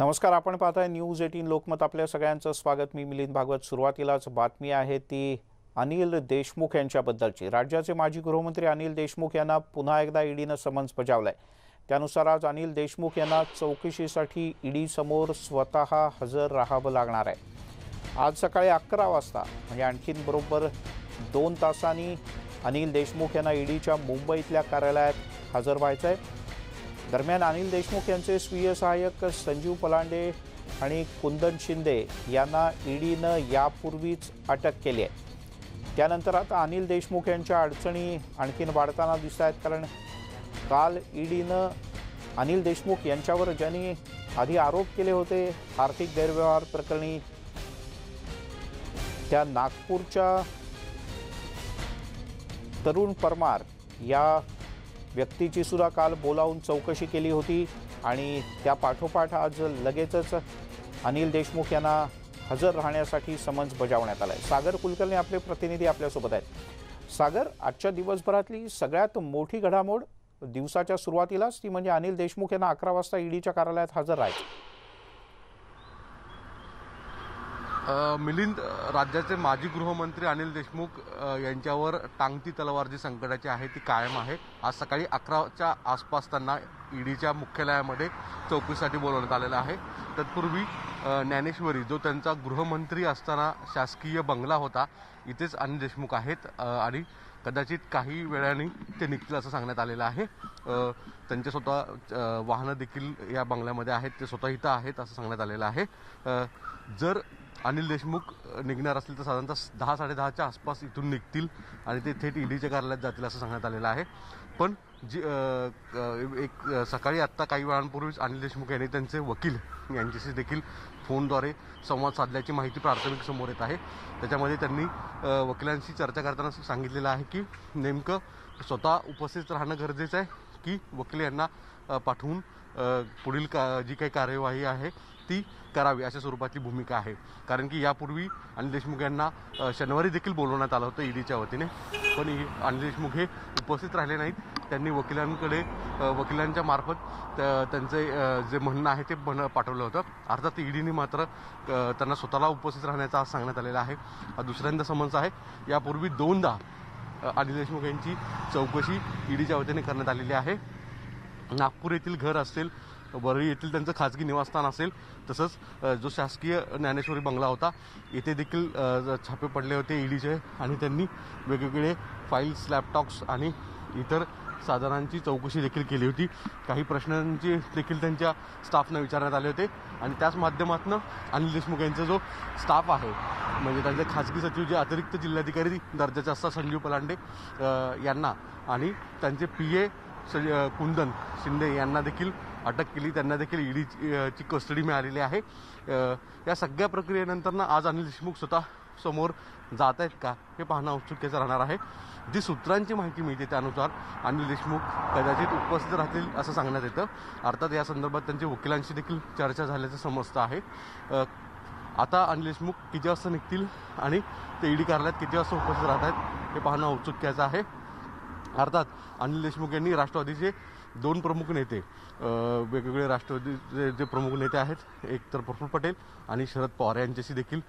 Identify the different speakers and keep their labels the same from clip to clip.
Speaker 1: नमस्कार आपण पाहताय न्यूज एटीन लोकमत. आपल्या सगळ्यांचं स्वागत. मी मिलिंद भागवत. सुरुवातीलाच बातमी आहे ती अनिल देशमुख यांच्याबद्दलची. राज्याचे माजी गृहमंत्री अनिल देशमुख यांना पुन्हा एकदा ईडीनं समन्स बजावलंय. त्यानुसार आज अनिल देशमुख यांना चौकशीसाठी ईडी समोर स्वतः हजर राहावं लागणार आहे. आज सकाळी अकरा वाजता म्हणजे आणखीन बरोबर दोन तासांनी अनिल देशमुख यांना ईडीच्या मुंबईतल्या कार्यालयात हजर व्हायचं आहे दरम्यान अनिल देशमुख यांचे स्वीय सहाय्यक संजीव पलांडे आणि कुंदन शिंदे यांना ईडीनं यापूर्वीच अटक केली आहे. त्यानंतर आता अनिल देशमुख यांच्या अडचणी आणखीन वाढताना दिसत आहेत कारण काल ईडीनं अनिल देशमुख यांच्यावर ज्यांनी आधी आरोप केले होते आर्थिक गैरव्यवहार प्रकरणी त्या नागपूरच्या तरुण परमार या व्यक्तीची सुद्धा काल बोलावून चौकशी केली होती आणि त्या पाठोपाठ आज लगेचच अनिल देशमुख यांना हजर राहण्यासाठी समन्स बजावण्यात आला आहे सागर कुलकर्णी आपले प्रतिनिधी आपल्यासोबत आहेत. सागर आजच्या दिवसभरातली सगळ्यात मोठी घडामोड दिवसाच्या सुरुवातीलाच ती म्हणजे अनिल देशमुख यांना अकरा वाजता ईडीच्या कार्यालयात हजर राहायचं.
Speaker 2: मिलिंद राज्याचे माजी गृहमंत्री अनिल देशमुख यांच्यावर टांगती तलवार जी संकटाची आहे ती कायम आहे. आज सकाळी अकराच्या आसपास त्यांना ईडीच्या मुख्यालयामध्ये चौकशीसाठी बोलवण्यात आलेलं आहे. तत्पूर्वी ज्ञानेश्वरी जो त्यांचा गृहमंत्री असताना शासकीय बंगला होता इथेच अनिल देशमुख आहेत आणि कदाचित काही वेळाने ते निघतील असं सांगण्यात आलेलं आहे. त्यांचे स्वतः वाहनं देखील या बंगल्यामध्ये आहेत ते स्वतः इथं आहेत असं सांगण्यात आलेलं आहे. जर अनिल देशमुख निघणार असतील तर साधारणतः दहा साडेदहाच्या आसपास इथून निघतील आणि ते थेट ईडीच्या कार्यालयात जातील असं सांगण्यात आलेलं आहे. पण जी एक सकाळी आत्ता काही वेळांपूर्वीच अनिल देशमुख यांनी त्यांचे वकील यांच्याशी देखील फोनद्वारे संवाद साधल्याची माहिती प्राथमिक समोर येत आहे. त्याच्यामध्ये त्यांनी वकिलांशी चर्चा करताना सांगितलेलं आहे की नेमकं स्वतः उपस्थित राहणं गरजेचं आहे की वकील यांना पाठवून पुढील का जी काही कार्यवाही आहे ती करावी अशा स्वरूपाची भूमिका आहे. कारण की यापूर्वी अनिल देशमुख यांना शनिवारी देखील बोलवण्यात आलं होतं ईडीच्या वतीने. पण अनिल देशमुख हे उपस्थित राहिले नाहीत. त्यांनी वकिलांकडे वकिलांच्या मार्फत त्यांचे जे म्हणणं आहे ते म्हण पाठवलं होतं. अर्थात ईडीने मात्र त्यांना स्वतःला उपस्थित राहण्याचा आज सांगण्यात आलेला आहे. हा दुसऱ्यांदा समन्स आहे. यापूर्वी दोनदा अनिल देशमुख यांची चौकशी ईडीच्या वतीने करण्यात आलेली आहे. नागपूर येथील घर असेल वरळी येथील त्यांचं खाजगी निवासस्थान असेल तसंच जो शासकीय ज्ञानेश्वरी बंगला होता येथे देखील छापे पडले होते ईडीचे आणि त्यांनी वेगवेगळे फाईल्स लॅपटॉप्स आणि इतर साधनांची चौकशी देखील केली होती. काही प्रश्नांची देखील त्यांच्या स्टाफनं विचारण्यात आले होते आणि त्याच माध्यमातून अनिल देशमुख यांचा जो स्टाफ आहे म्हणजे त्यांचे खाजगी सचिव जे अतिरिक्त जिल्हाधिकारी दर्जाचे असतात संजीव पलांडे यांना आणि त्यांचे पी ए कुंदन शिंदे यांना देखील अटक केली. त्यांना देखील ईडीची कस्टडी मिळालेली आहे. या सगळ्या प्रक्रियेनंतर ना आज अनिल देशमुख स्वतः समोर जात आहेत का हे पाहणं औत्सुक्याचं राहणार आहे. जी सूत्रांची माहिती मिळते त्यानुसार अनिल देशमुख कदाचित उपस्थित राहतील असं सांगण्यात येतं. अर्थात या संदर्भात त्यांच्या वकिलांशी देखील चर्चा झाल्याचं समजतं आहे. आता अनिल देशमुख किती वाजता निघतील आणि ते ईडी कार्यालयात किती वाजता उपस्थित राहत आहेत हे पाहणं औत्सुक्याचं आहे. अर्थात अनिल देशमुख यांनी राष्ट्रवादीचे दोन प्रमुख नेते वेगवेगळे राष्ट्रवादीचे जे प्रमुख नेते आहेत एक तर प्रफुल्ल पटेल आणि शरद पवार यांच्याशी देखील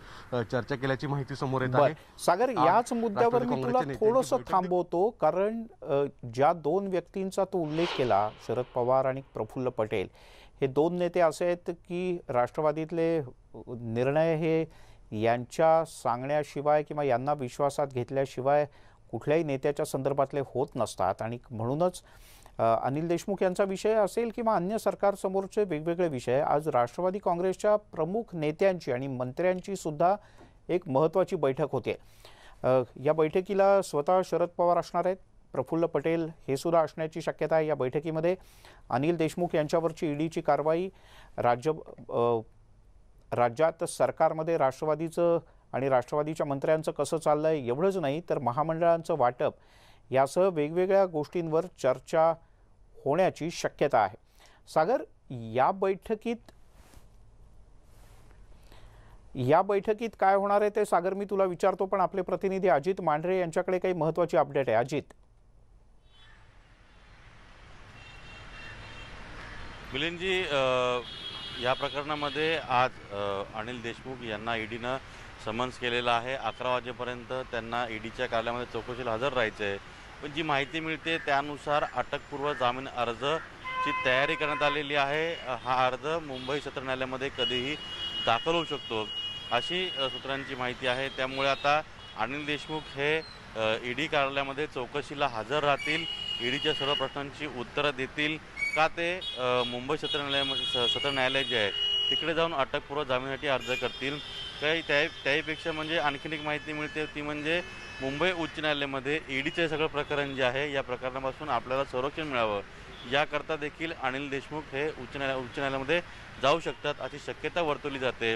Speaker 2: चर्चा केल्याची माहिती समोर येत आहे.
Speaker 1: सागर याच मुद्द्यावर मी तुला थोडंसं थांबवतो कारण ज्या दोन व्यक्तींचा तू उल्लेख केला शरद पवार आणि प्रफुल्ल पटेल हे दोन नेते असे आहेत की राष्ट्रवादीतले निर्णय हे यांच्या सांगण्याशिवाय किंवा यांना विश्वासात घेतल्याशिवाय कुठल्याही नेत्याच्या संदर्भातले होत नसतात. आणि म्हणूनच अनिल देशमुख यांचा विषय असेल किंवा अन्य सरकारसमोरचे वेगवेगळे विषय आज राष्ट्रवादी काँग्रेसच्या प्रमुख नेत्यांची आणि मंत्र्यांची सुद्धा एक महत्त्वाची बैठक होते. या बैठकीला स्वतः शरद पवार असणार आहेत. प्रफुल्ल पटेल हे सुद्धा असण्याची शक्यता आहे या बैठकीमध्ये. अनिल देशमुख यांच्यावरची ईडीची कारवाई राज्य राज्यात सरकारमध्ये राष्ट्रवादीचं आणि राष्ट्रवादीच्या मंत्र्यांचं कसं चाललं आहे एवढंच नाही तर महामंडळांचं वाटप यासह वेगवेगळ्या गोष्टींवर चर्चा होण्याची शक्यता आहे. सागर या बैठकीत या बैठकीत काय होणार आहे ते सागर मी तुला विचारतो पण आपले प्रतिनिधी अजित मांढरे यांच्याकडे काही महत्वाची अपडेट आहे. अजित.
Speaker 3: मिलिंदजी या प्रकरणामध्ये आज अनिल देशमुख यांना ईडीनं समन्स केलेला आहे. अकरा वाजेपर्यंत त्यांना ईडीच्या कार्यालयामध्ये चौकशीला हजर राहायचं आहे पण जी माहिती मिळते त्यानुसार अटकपूर्व जामीन अर्जची तयारी करण्यात आलेली आहे. हा अर्ज मुंबई सत्र न्यायालयामध्ये कधीही दाखल होऊ शकतो अशी सूत्रांची माहिती आहे. त्यामुळे आता अनिल देशमुख हे ईडी कार्यालयामध्ये चौकशीला हजर राहतील. ईडीच्या सर्व प्रश्नांची उत्तरं देतील. का ते मुंबई सत्र न्यायालय सत्र न्यायालय जे आहे तिकडे जाऊन अटकपूर्व जामिनासाठी अर्ज करतील. काही त्या त्याहीपेक्षा म्हणजे आणखीन एक माहिती मिळते ती म्हणजे मुंबई उच्च न्यायालयामध्ये ईडीचे सगळं प्रकरण जे आहे या प्रकरणापासून आपल्याला संरक्षण मिळावं. याकरता देखील अनिल देशमुख हे उच्च न्यायालय उच्च न्यायालयामध्ये जाऊ शकतात अशी शक्यता वर्तवली जाते.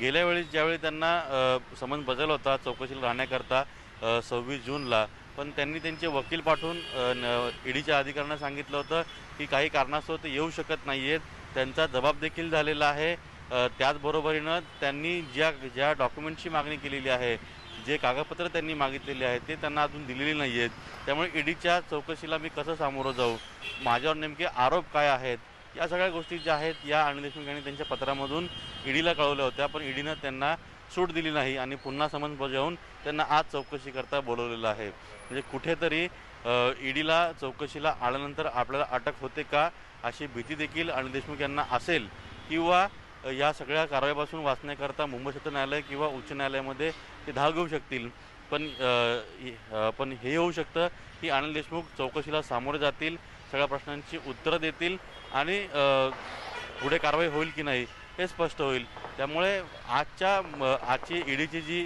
Speaker 3: गेल्या वेळी ज्यावेळी त्यांना समन्स बजावला होता चौकशीला राहण्याकरता सव्वीस जूनला पण त्यांनी त्यांचे वकील पाठवून ईडीच्या अधिकाऱ्यांना सांगितलं होतं की काही कारणास्तव ते येऊ शकत नाही आहेत त्यांचा जबाब देखील झालेला आहे. त्याचबरोबरीनं त्यांनी ज्या ज्या डॉक्युमेंटची मागणी केलेली आहे जे कागदपत्र त्यांनी मागितलेले आहेत ते त्यांना अजून दिलेली नाही आहेत. त्यामुळे ईडीच्या चौकशीला मी कसं सामोरं जाऊ? माझ्यावर नेमके आरोप काय आहेत? या सगळ्या गोष्टी ज्या आहेत या अनिल देशमुख यांनी त्यांच्या पत्रामधून ईडीला कळवल्या होत्या. पण ईडीनं त्यांना सूट दिली नाही आणि पुन्हा समन्स बजावून त्यांना आज चौकशी करता बोलवलेलं आहे. म्हणजे कुठेतरी ईडीला चौकशीला आल्यानंतर आपल्याला अटक होते का अशी भीती देखील अनिल देशमुख यांना असेल किंवा या सगळ्या कारवाईपासून वाचण्याकरता मुंबई सत्र न्यायालय किंवा उच्च न्यायालयामध्ये ते धाव घेऊ शकतील. पण पण हे होऊ शकतं की अनिल देशमुख चौकशीला सामोरे जातील सगळ्या प्रश्नांची उत्तरं देतील आणि पुढे कारवाई होईल की नाही हे स्पष्ट होईल. त्यामुळे आजच्या आजची ईडीची जी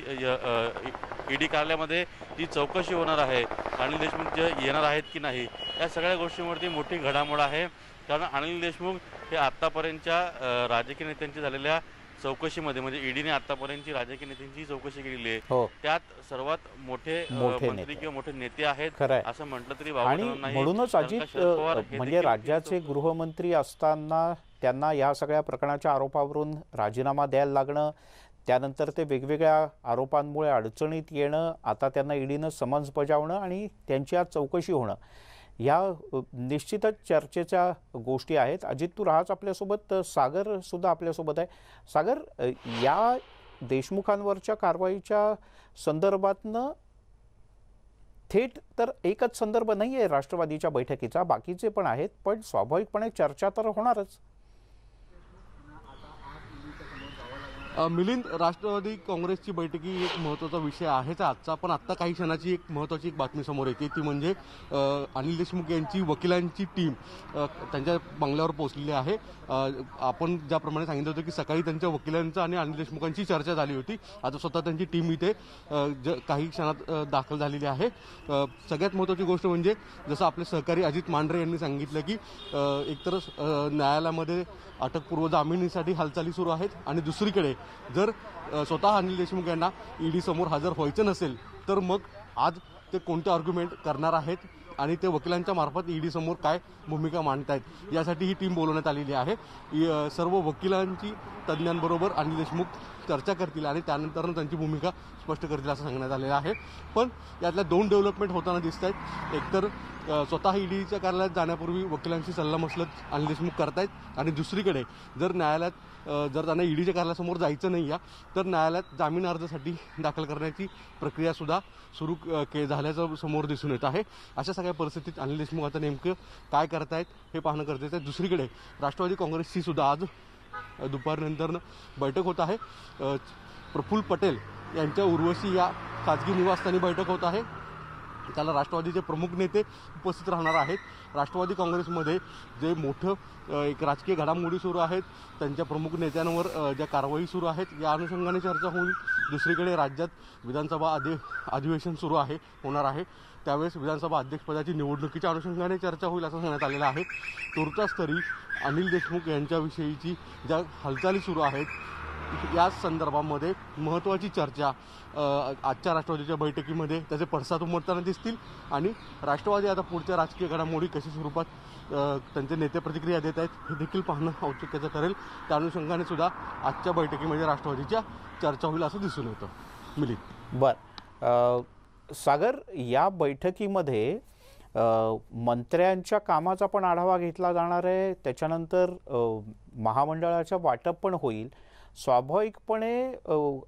Speaker 3: ईडी कार्यालयामध्ये जी चौकशी होणार आहे अनिल देशमुख जे येणार आहेत की नाही या सगळ्या गोष्टींवरती मोठी घडामोड आहे. कारण अनिल देशमुख हे आत्तापर्यंतच्या राजकीय नेत्यांची झालेल्या चौकशीमध्ये म्हणजे ईडीने आत्तापर्यंतची राजकीय नेत्यांची चौकशी केलेली आहे.
Speaker 1: हो.
Speaker 3: त्यात सर्वात मोठे मंत्री
Speaker 1: नेते.
Speaker 3: किंवा मोठे नेते आहेत असं म्हटलं तरी
Speaker 1: आणि म्हणूनच अजित म्हणजे राज्याचे गृहमंत्री असताना त्यांना या सगळ्या प्रकरणाच्या आरोपावरून राजीनामा द्यायला लागणं त्यानंतर ते वेगवेगळ्या आरोपांमुळे अडचणीत येणं आता त्यांना ईडीनं समन्स बजावणं आणि त्यांची आज चौकशी होणं ह्या निश्चितच चर्चेच्या गोष्टी आहेत. अजित तू राहाच आपल्यासोबत अ, सागर सुद्धा आपल्यासोबत आहे. सागर या देशमुखांवरच्या कारवाईच्या संदर्भातनं थेट तर एकच संदर्भ नाही आहे राष्ट्रवादीच्या बैठकीचा बाकीचे पण आहेत पण स्वाभाविकपणे चर्चा तर होणारच.
Speaker 2: मिलिंद राष्ट्रवादी काँग्रेसची बैठकी एक महत्त्वाचा विषय आहेच. आजचा पण आत्ता काही क्षणाची एक महत्त्वाची एक बातमी समोर येते. ती म्हणजे अनिल देशमुख यांची वकिलांची टीम त्यांच्या बंगल्यावर पोहोचलेली आहे. आपण ज्याप्रमाणे सांगितलं होतं की सकाळी त्यांच्या वकिलांचं आणि अनिल देशमुखांची चर्चा झाली होती. आता स्वतः त्यांची टीम इथे ज काही क्षणात दाखल झालेली आहे. सगळ्यात महत्त्वाची गोष्ट म्हणजे जसं आपले सहकारी अजित मांढरे यांनी सांगितलं की एकतर न्यायालयामध्ये अटकपूर्व जामिनीसाठी हालचाली सुरू आहेत. आणि दुसरीकडे जर स्वतः अनिल देशमुख यांना ईडी समोर हजर व्हायचं नसेल तर मग आज ते कोणते आर्ग्युमेंट करणार आहेत आणि ते वकिलांच्या मार्फत ईडी समोर काय भूमिका मांडत आहेत यासाठी ही टीम बोलवण्यात आलेली आहे. सर्व वकिलांची तज्ज्ञांबरोबर अनिल देशमुख चर्चा करतील आणि त्यानंतर त्यांची भूमिका स्पष्ट करतील असं सांगण्यात आलेलं आहे. पण यातल्या दोन डेव्हलपमेंट होताना दिसत आहेत एकतर स्वतः ईडीच्या कार्यालयात जाण्यापूर्वी वकिलांशी सल्लामसलत अनिल देशमुख करतायत. आणि दुसरीकडे जर न्यायालयात जर त्यांना ईडीच्या कार्यालयासमोर जायचं नाही या तर न्यायालयात जामीन अर्जासाठी दाखल करण्याची प्रक्रियासुद्धा सुरू के झाल्याचं समोर दिसून येत आहे. अशा सगळ्या परिस्थितीत अनिल देशमुख आता नेमकं काय करतायत हे पाहणं गरजेचं आहे. दुसरीकडे राष्ट्रवादी काँग्रेसची सुद्धा आज दुपारनंतर बैठक होत आहे. प्रफुल्ल पटेल यांच्या उर्वशी या खाजगी निवासस्थानी बैठक होत आहे. त्याला राष्ट्रवादीचे प्रमुख नेते उपस्थित राहणार आहेत. राष्ट्रवादी काँग्रेसमध्ये जे मोठं एक राजकीय घडामोडी सुरू आहेत त्यांच्या प्रमुख नेत्यांवर ज्या कारवाई सुरू आहेत या अनुषंगाने चर्चा होईल दुसरीकडे राज्यात विधानसभा अधि अधिवेशन सुरू आहे होणार आहे. त्यावेळेस विधानसभा अध्यक्षपदाची निवडणुकीच्या अनुषंगाने चर्चा होईल असं सांगण्यात आलेलं आहे. तुर्तास तरी अनिल देशमुख यांच्याविषयीची ज्या हालचाली सुरू आहेत या संदर्भामध्ये महत्त्वाची चर्चा आजच्या राष्ट्रवादीच्या बैठकीमध्ये त्याचे पडसाद उमटताना दिसतील आणि राष्ट्रवादी आता पुढच्या राजकीय घडामोडी कशा स्वरूपात त्यांचे नेते प्रतिक्रिया देत आहेत हे देखील पाहणं औत्सुक्याचं ठरेल. त्या अनुषंगाने सुद्धा आजच्या बैठकीमध्ये राष्ट्रवादीच्या चर्चा होईल असं दिसून येतं. मिलिंद.
Speaker 1: बर. सागर या बैठकीमध्ये मंत्र्यांच्या कामाचा पण आढावा घेतला जाणार आहे. त्याच्यानंतर महामंडळाचं वाटप पण होईल. स्वाभाविकपणे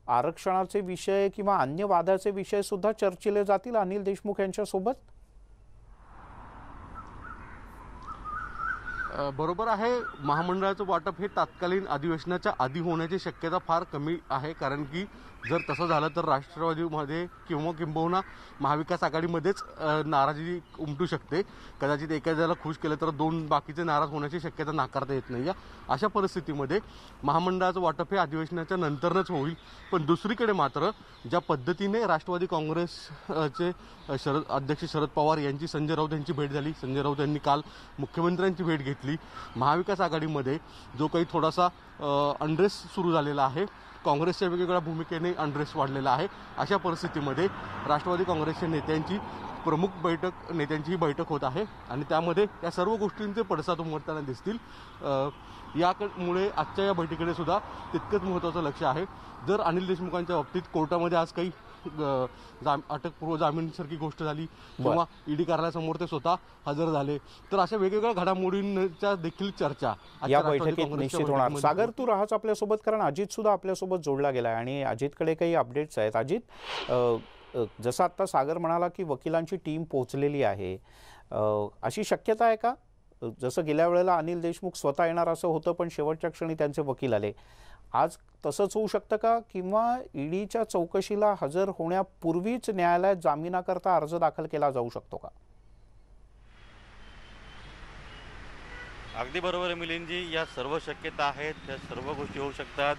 Speaker 1: आरक्षणाचे विषय किंवा अन्य वादाचे विषय सुद्धा चर्चिले जातील अनिल देशमुख यांच्यासोबत?
Speaker 2: बरोबर आहे. महामंडळाचं वाटप हे तात्कालीन अधिवेशनाच्या आधी होण्याची शक्यता फार कमी आहे. कारण की जर तसं झालं तर राष्ट्रवादीमध्ये किंवा किंबहुना महाविकास आघाडीमध्येच नाराजी उमटू शकते. कदाचित एखाद्याला खुश केलं तर दोन बाकीचे नाराज होण्याची शक्यता नाकारता येत नाही. अशा परिस्थितीमध्ये महामंडळाचं वाटप हे अधिवेशनाच्या नंतरच होईल. पण दुसरीकडे मात्र ज्या पद्धतीने राष्ट्रवादी काँग्रेसचे शरद अध्यक्ष शरद पवार यांची संजय राऊत यांची भेट झाली. संजय राऊत यांनी काल मुख्यमंत्र्यांची भेट घेतली. महाविकास आघाडीमध्ये जो काही थोडासा अंड्रेस सुरू झालेला आहे काँग्रेसच्या वेगवेगळ्या भूमिकेने अंड्रेस वाढलेला आहे. अशा परिस्थितीमध्ये राष्ट्रवादी काँग्रेसच्या नेत्यांची प्रमुख बैठक नेत्यांची ही बैठक होत आहे. आणि त्यामध्ये या सर्व गोष्टींचे पडसाद उमटताना दिसतील. अ, यामुळे आजच्या या बैठकीकडे सुद्धा तितकंच महत्त्वाचं लक्ष आहे. जर अनिल देशमुखांच्या बाबतीत कोर्टामध्ये आज काही जाम अटकपूर्व जामीनसारखी गोष्ट झाली. किंवा ईडी कार्यालयासमोर ते स्वतः हजर झाले. तर अशा वेगवेगळ्या घडामोडींच्या देखील चर्चा
Speaker 1: या बैठकीत निश्चित होणार. सागर तू राहाच आपल्यासोबत कारण अजित सुद्धा आपल्यासोबत जोडला गेला आणि अजितकडे काही अपडेट्स आहेत. अजित जसं आता सागर म्हणाला की वकिलांची टीम पोहोचलेली आहे. अशी शक्यता आहे का? जसं गेल्या वेळेला अनिल देशमुख स्वतः येणार असं होतं पण शेवटच्या क्षणी त्यांचे वकील आले. आज तसंच होऊ शकतं का? किंवा ईडीच्या चौकशीला हजर होण्यापूर्वीच न्यायालयात जामिनाकरता अर्ज दाखल केला जाऊ शकतो का?
Speaker 3: अगदी बरोबर आहे मिलिंदजी. या सर्व शक्यता आहेत त्या सर्व गोष्टी होऊ शकतात.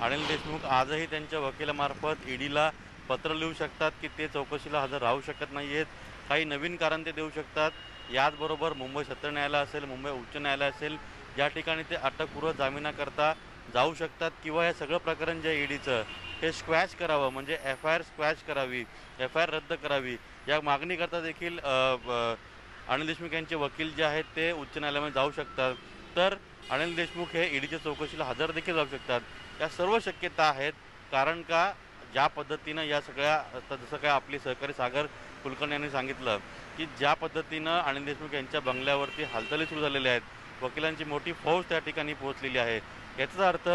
Speaker 3: अनिल देशमुख आजही त्यांच्या वकिलामार्फत ईडीला पत्र लिहू शकतात की ते चौकशीला हजर राहू शकत नाही आहेत काही नवीन कारण ते देऊ शकतात. याचबरोबर मुंबई सत्र न्यायालय असेल मुंबई उच्च न्यायालय असेल या ठिकाणी ते अटकपूर्व जामिनाकरता जाऊ शकतात किंवा हे सगळं प्रकरण जे ईडीचं हे स्क्वॅच करावं म्हणजे एफ आय आर स्क्वॅच करावी एफ आय आर रद्द करावी. या मागणीकरता देखील अनिल देशमुख यांचे वकील जे आहेत ते उच्च न्यायालयामध्ये जाऊ शकतात. तर अनिल देशमुख हे ईडीच्या चौकशीला हजर देखील जाऊ शकतात. या सर्व शक्यता आहेत कारण का ज्या पद्धतीनं या सगळ्या आता जसं काय आपली सहकारी सागर कुलकर्णी यांनी सांगितलं की ज्या पद्धतीनं अनिल देशमुख यांच्या बंगल्यावरती हालचाली सुरू झालेल्या आहेत वकिलांची मोठी फौज त्या ठिकाणी पोहोचलेली आहे. याचा अर्थ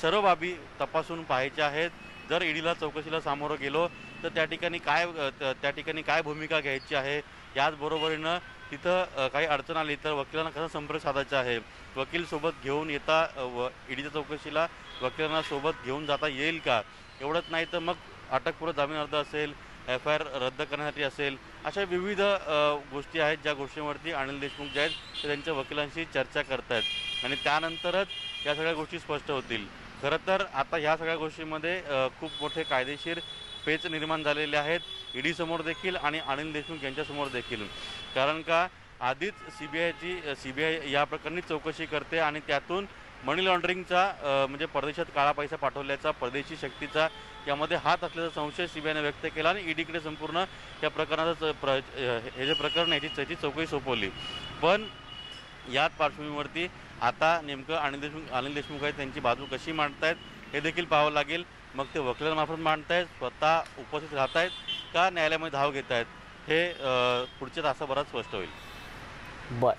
Speaker 3: सर्व बाबी तपासून पाहायच्या आहेत. जर ईडीला चौकशीला सामोरं गेलो तर त्या ठिकाणी काय त्या ठिकाणी काय भूमिका घ्यायची आहे? याचबरोबरीनं तिथं काही अडचण आली तर वकिलांना कसा संपर्क साधायचा आहे? वकील सोबत घेऊन येता व ईडीच्या चौकशीला वकिलांना सोबत घेऊन जाता येईल का? एवढंच नाही तर मग अटकपूर्व जामीन अर्ज असेल एफ आय आर रद्द करण्यासाठी असेल अशा विविध गोष्टी आहेत ज्या गोष्टींवरती अनिल देशमुख जे आहेत ते त्यांच्या वकिलांशी चर्चा करत आहेत आणि त्यानंतरच या सगळ्या गोष्टी स्पष्ट होतील. खरं तर आता ह्या सगळ्या गोष्टींमध्ये खूप मोठे कायदेशीर पेच निर्माण झालेले आहेत. ईडी समोर देखील आणि अनिल देशमुख यांच्यासमोर देखील. कारण का आधीच सी बी आयची सी बी आय या प्रकरणी चौकशी करते आणि त्यातून मनी लॉन्ड्रिंगचा म्हणजे परदेशात काळा पैसा पाठवल्याचा परदेशी शक्तीचा यामध्ये हात असल्याचा संशय सीबीआयने व्यक्त केला आणि ईडीकडे संपूर्ण या प्रकरणाचं प्र हे जे प्रकरण आहे याची त्याची चौकशी सोपवली. पण याच पार्श्वभूमीवरती आता नेमकं अनिल देशमुख अनिल देशमुख आहेत त्यांची बाजू कशी मांडतायत हे देखील पाहावं लागेल. मग ते वकिलांमार्फत मांडतायत स्वतः उपस्थित राहत आहेत का न्यायालयामध्ये धाव घेत आहेत हे पुढच्या तासाभरात स्पष्ट होईल.
Speaker 1: बर.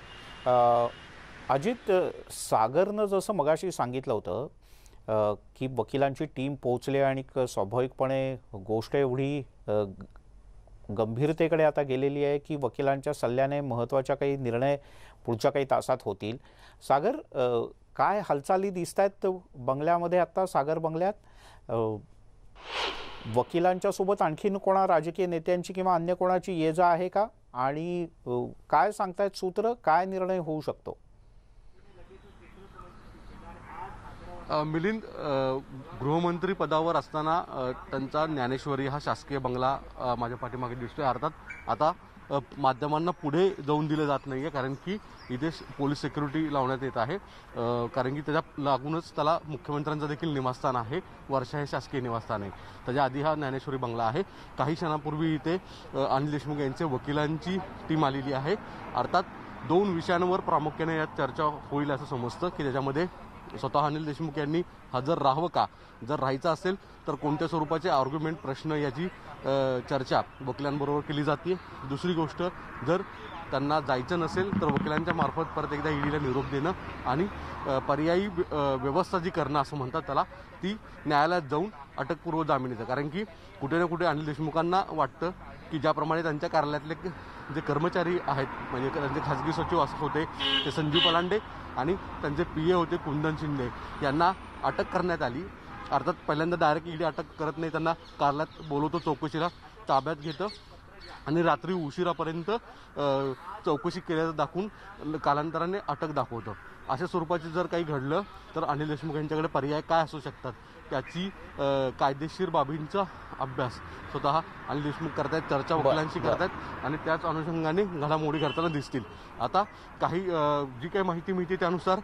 Speaker 1: अजित सागरनं जसं मगाशी सांगितलं होतं की वकिलांची टीम पोहोचली आणि क- स्वाभाविकपणे गोष्ट एवढी गंभीरतेकडे आता गेलेली आहे की वकिलांच्या सल्ल्याने महत्त्वाच्या काही निर्णय पुढच्या काही तासात होतील. सागर काय हालचाली दिसत आहेत बंगल्यामध्ये आत्ता सागर बंगल्यात वकिलांच्या सोबत आणखीन कोणा राजकीय नेत्यांची किंवा अन्य कोणाची ये जा आहे का? आणि काय सांगतायत सूत्र? काय निर्णय होऊ शकतो?
Speaker 2: मिलिंद गृहमंत्री पदावर असताना त्यांचा ज्ञानेश्वरी हा शासकीय बंगला माझ्या पाठीमागे दिसतोय. अर्थात आता माध्यमांना पुढे जाऊन दिलं जात नाही आहे कारण की इथे पोलीस सिक्युरिटी लावण्यात येत आहे. कारण की त्याच्या लागूनच त्याला मुख्यमंत्र्यांचं देखील निवासस्थान आहे. वर्षा हे शासकीय निवासस्थान आहे. त्याच्या आधी हा ज्ञानेश्वरी बंगला आहे. काही क्षणापूर्वी इथे अनिल देशमुख यांचे वकिलांची टीम आलेली आहे. अर्थात दोन विषयांवर प्रामुख्याने यात चर्चा होईल असं समजतं की त्याच्यामध्ये स्वतः अनिल देशमुख यांनी हजर राहावं का? जर राहायचं असेल तर कोणत्या स्वरूपाचे आर्ग्युमेंट प्रश्न याची चर्चा वकिलांबरोबर केली जाते? दुसरी गोष्ट जर त्यांना जायचं नसेल तर वकिलांच्या मार्फत परत एकदा ईडीला निरोप देणं आणि पर्यायी व्यवस्था जी करणं असं म्हणतात त्याला ती न्यायालयात जाऊन अटकपूर्व जामीन येतं कारण की कुठे ना कुठे अनिल देशमुखांना वाटतं की ज्याप्रमाणे त्यांच्या कार्यालयातले जे कर्मचारी आहेत म्हणजे त्यांचे खाजगी सचिव असं होते ते संजीव पलांडे आणि त्यांचे पी ए होते कुंदन शिंदे यांना अटक करण्यात आली. अर्थात पहिल्यांदा डायरेक्ट ईडी अटक करत नाही त्यांना कार्यालयात बोलवतो चौकशीला ताब्यात घेतं. आणि रात्री उशिरापर्यंत चौकशी केल्याचं दाखवून कालांतराने अटक दाखवतं. अशा स्वरूपाचे जर काही घडलं तर अनिल देशमुख यांच्याकडे पर्याय काय असू शकतात? त्याची कायदेशीर बाबींचा अभ्यास स्वतः अनिल देशमुख करतायत चर्चा
Speaker 1: बरं,
Speaker 2: वकिलांशी. करतायत आणि त्याच अनुषंगाने घडामोडी घडताना दिसतील. आता काही जी काही माहिती मिळते त्यानुसार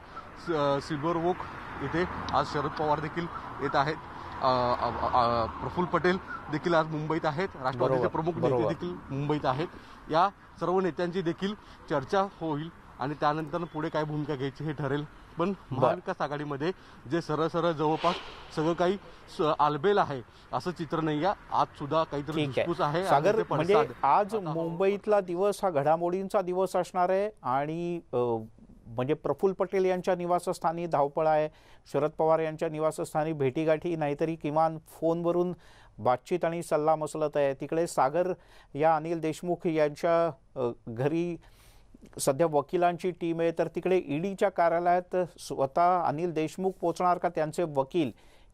Speaker 2: सिल्वर वोक इथे आज शरद पवार देखील येत आहेत. प्रफुल्ल पटेल देखील आज मुंबईत आहेत. राष्ट्रवादीचे प्रमुख नेते. देखील मुंबईत आहेत. या सर्व नेत्यांची देखील चर्चा होईल आणि त्यानंतर पुढे काय भूमिका घ्यायची हे ठरेल. पण महाविकास आघाडीमध्ये जे सरळ सरळ जवळपास सगळं काही आलबेल आहे असं चित्र नाही आहे. आज सुद्धा काहीतरी
Speaker 1: आहे. सागर म्हणजे. आज मुंबईतला दिवस हा घडामोडींचा दिवस असणार आहे आणि म्हणजे प्रफुल्ल पटेल यांच्या निवासस्थानी धावपळ आहे. शरद पवार यांच्या निवासस्थानी भेटीगाठी नाहीतरी किमान फोनवरून बातचीत आणि सल्ला मसलत आहे. तिकडे सागर या अनिल देशमुख यांच्या घरी सध्या वकिलांची टीम आहे. तर तिकडे ईडीच्या कार्यालयात स्वतः अनिल देशमुख पोचणार का त्यांचे वकील?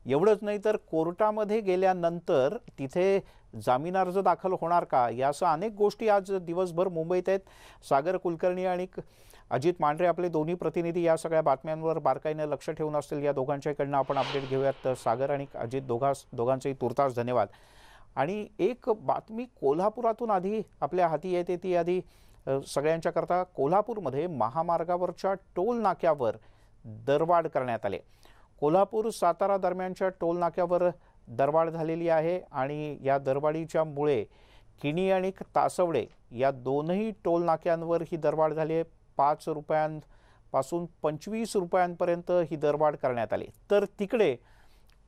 Speaker 1: एवढंच नाही तर कोर्टामध्ये गेल्यानंतर तिथे जामीन अर्ज दाखल होणार का? यासह अनेक गोष्टी आज दिवसभर मुंबईत आहेत. सागर कुलकर्णी आणि क- अजित मांढरे आपले दोन्ही प्रतिनिधी या सगळ्या बातम्यांवर बारकाईनं लक्ष ठेवून असतील या दोघांच्याकडनं आपण अपडेट घेऊयात. तर सागर आणि अजित दोघास दोघांचेही तुर्तास धन्यवाद. आणि एक बातमी कोल्हापुरातून आधी आपल्या हाती येते. ती आधी सगळ्यांच्याकरता कोल्हापूरमध्ये महामार्गावरच्या टोल नाक्यावर दरवाढ करण्यात आले. कोल्हापूर सातारा दरम्यानच्या टोल नाक्यावर दरवाढ झालेली आहे आणि या दरवाढीच्या मुळे किणी आणि तासवडे या दोनही टोलनाक्यांवर ही दरवाढ झाली आहे. पाच रुपयांपासून पंचवीस रुपयांपर्यंत ही दरवाढ करण्यात आली. तर तिकडे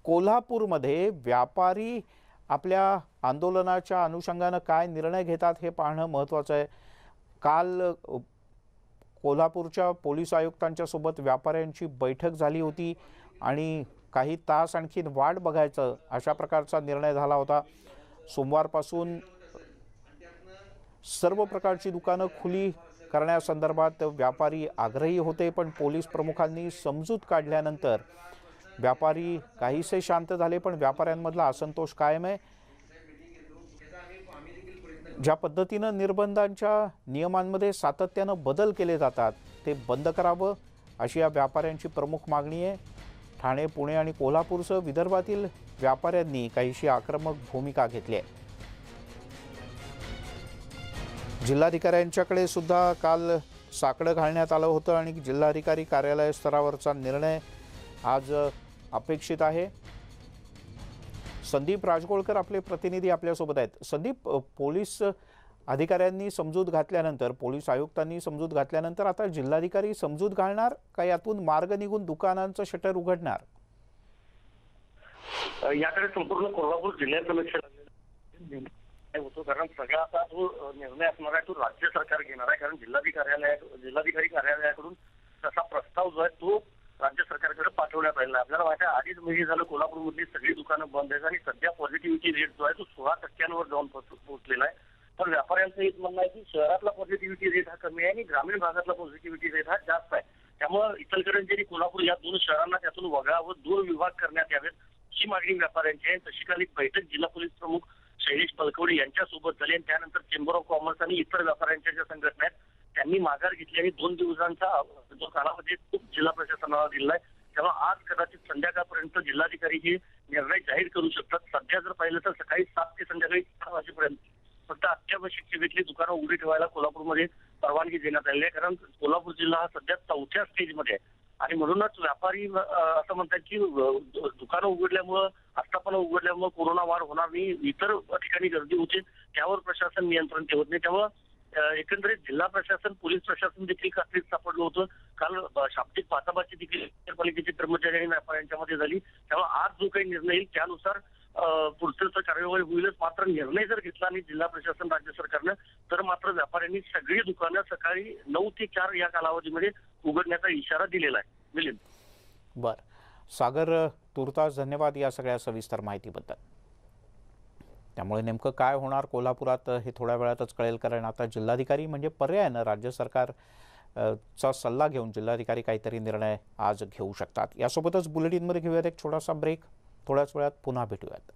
Speaker 1: कोल्हापूरमध्ये व्यापारी आपल्या आंदोलनाच्या अनुषंगानं काय निर्णय घेतात हे पाहणं महत्त्वाचं आहे. काल कोल्हापूरच्या पोलीस आयुक्तांच्यासोबत व्यापाऱ्यांची बैठक झाली होती आणि काही तास आणखीन वाट बघायचं अशा प्रकारचा निर्णय झाला होता. सोमवारपासून सर्व प्रकारची दुकानं खुली करण्यासंदर्भात व्यापारी आग्रही होते पण पोलीस प्रमुखांनी समजूत काढल्यानंतर व्यापारी काहीसे शांत झाले पण व्यापाऱ्यांमधला असंतोष कायम आहे. ज्या पद्धतीनं निर्बंधांच्या नियमांमध्ये सातत्यानं बदल केले जातात ते बंद करावं अशी या व्यापाऱ्यांची प्रमुख मागणी आहे. ठाणे पुणे आणि कोल्हापूरसह विदर्भातील व्यापाऱ्यांनी काहीशी आक्रमक भूमिका घेतली आहे. जिल्हाधिकाऱ्यांच्याकडे सुद्धा काल साकडं घालण्यात आलं होतं आणि जिल्हाधिकारी कार्यालय स्तरावरचा निर्णय आज अपेक्षित आहे. संदीप राजगोळकर आपले प्रतिनिधी आपल्यासोबत आहेत. संदीप पोलीस अधिकाऱ्यांनी समजूत घातल्यानंतर पोलीस आयुक्तांनी समजूत घातल्यानंतर आता जिल्हाधिकारी समजूत घालणार का यातून मार्ग निघून दुकानांचं शटर उघडणार?
Speaker 4: याकडे संपूर्ण कोल्हापूर जिल्ह्याचं लक्ष लागलेलं होतो कारण सगळा आता जो निर्णय असणार आहे तो राज्य सरकार घेणार आहे. कारण जिल्हाधिकारी जिल्हाधिकारी कार्यालयाकडून तसा प्रस्ताव जो आहे तो राज्य सरकारकडे पाठवण्यात आलेला आपल्याला माहिती आहे अडीच महिने झालं कोल्हापूरमधली सगळी दुकानं बंद आहेत आणि सध्या पॉझिटिव्हिटी रेट जो आहे तो सोळा टक्क्यांवर जाऊन पोहोचलेला आहे. पण व्यापाऱ्यांचं एक म्हणणं आहे की शहरातला पॉझिटिव्हिटी रेट हा कमी आहे आणि ग्रामीण भागातला पॉझिटिव्हिटी रेट हा जास्त आहे. त्यामुळे इचलकरंजी आणि कोल्हापूर या दोन शहरांना त्यातून वगळावं दोन विभाग करण्यात यावेत ही मागणी व्यापाऱ्यांची आहे. तशी काल एक बैठक जिल्हा पोलीस प्रमुख शैलेश पलकवडे यांच्यासोबत झाली आणि त्यानंतर चेंबर ऑफ कॉमर्स आणि इतर व्यापाऱ्यांच्या ज्या संघटना आहेत त्यांनी माघार घेतली आणि दोन दिवसांचा जो कालावधी खूप जिल्हा प्रशासनाला दिलाय तेव्हा आज कदाचित संध्याकाळपर्यंत जिल्हाधिकारी हे निर्णय जाहीर करू शकतात. सध्या जर पाहिलं तर सकाळी सात ते संध्याकाळी चार वाजेपर्यंत फक्त अत्यावश्यक सेवेतली दुकानं उघडी ठेवायला कोल्हापूरमध्ये परवानगी देण्यात आलेली आहे. कारण कोल्हापूर जिल्हा हा सध्या चौथ्या स्टेजमध्ये आहे. आणि म्हणूनच व्यापारी असं म्हणतात की दु- दुकानं उघडल्यामुळं आस्थापनं उघडल्यामुळं कोरोना वाढ होणार नाही. इतर ठिकाणी गर्दी होते त्यावर प्रशासन नियंत्रण ठेवत नाही. त्यामुळं एकंदरीत जिल्हा प्रशासन पोलीस प्रशासन देखील कात्रीत सापडलं होतं. काल शाब्दिक बाचाबाची देखील नगरपालिकेचे कर्मचारी आणि व्यापाऱ्यांच्या मध्ये झाली. त्यामुळे आज जो काही निर्णय येईल त्यानुसार पुढचं कार्यवाही होईलच. मात्र निर्णय जर घेतला आणि जिल्हा प्रशासन राज्य सरकारनं तर मात्र व्यापाऱ्यांनी सगळी दुकानं सकाळी नऊ ते चार या कालावधीमध्ये उघडण्याचा इशारा दिलेला आहे. मिलिंद.
Speaker 1: बर. सागर तुर्तास धन्यवाद या सगळ्या सविस्तर माहितीबद्दल. त्यामुळे नेमकं काय होणार कोल्हापुरात हे थोड्या वेळातच कळेल कारण आता जिल्हाधिकारी म्हणजे पर्यायानं राज्य सरकार चा सल्ला घेऊन जिल्हाधिकारी काहीतरी निर्णय आज घेऊ शकतात. यासोबतच बुलेटिनमध्ये घेऊयात एक छोटासा ब्रेक. थोड्याच वेळात पुन्हा भेटूयात.